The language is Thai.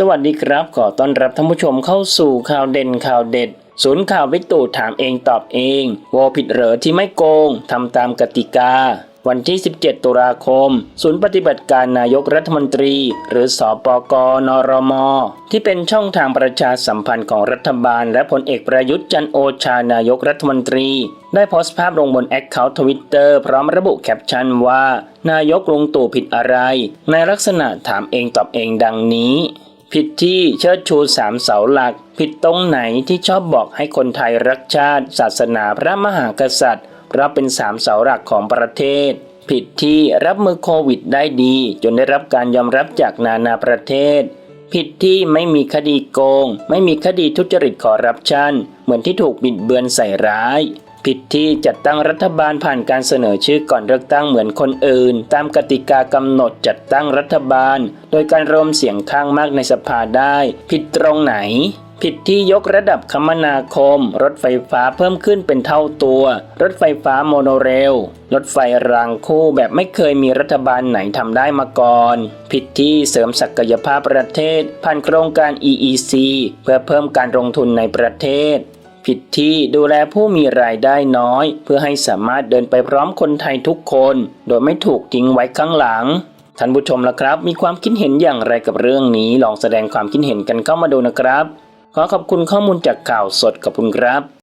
สวัสดีครับ ขอต้อนรับท่านผู้ชมเข้าสู่ข่าวเด่นข่าวเด็ด ศูนย์ข่าววิตูถามเองตอบเองโวผิดเหรอที่ไม่โกงทำตามกติกา วันที่ 17 ตุลาคม ศูนย์ปฏิบัติการนายกรัฐมนตรี หรือสอปกนรม ที่เป็นช่องทางประชาสัมพันธ์ของรัฐบาล และพลเอกประยุทธ์จันโอชานายกรัฐมนตรี ได้โพสต์ภาพลงบนแอคเคาท์ทวิตเตอร์พร้อมระบุแคปชั่นว่า นายกลงตู่ผิดอะไร ในลักษณะถามเองตอบเองดังนี้ ผิดที่เชิดชูสามเสาหลัก ผิดตรงไหนที่ชอบบอกให้คนไทยรักชาติ ศาสนาพระมหากษัตริย์เพราะเป็นสามเสาหลักของประเทศ ผิดที่รับมือโควิดได้ดี จนได้รับการยอมรับจากนานาประเทศ ผิดที่ไม่มีคดีโกง ไม่มีคดีทุจริตคอร์รัปชันเหมือนที่ถูกบิดเบือนใส่ร้าย ผิดที่จัดตั้งรัฐบาลผ่านการเสนอชื่อก่อนเลือกตั้งเหมือนคนอื่น ตามกติกากำหนดจัดตั้งรัฐบาล โดยการรวมเสียงข้างมากในสภาได้ ผิดตรงไหนผิดที่ยกระดับคมนาคม รถไฟฟ้าเพิ่มขึ้นเป็นเท่าตัว รถไฟฟ้าโมโนเรล รถไฟรางคู่แบบไม่เคยมีรัฐบาลไหนทำได้มาก่อน ผิดที่เสริมศักยภาพประเทศ ผ่านโครงการ EEC เพื่อเพิ่มการลงทุนในประเทศ ผิดที่ดูแลผู้มีรายได้น้อย เพื่อให้สามารถเดินไปพร้อมคนไทยทุกคน โดยไม่ถูกทิ้งไว้ข้างหลังท่านผู้ชมล่ะครับ มีความคิดเห็นอย่างไรกับเรื่องนี้ ลองแสดงความคิดเห็นกันเข้ามาดูนะครับ ขอขอบคุณข้อมูลจากข่าวสดขอบคุณครับ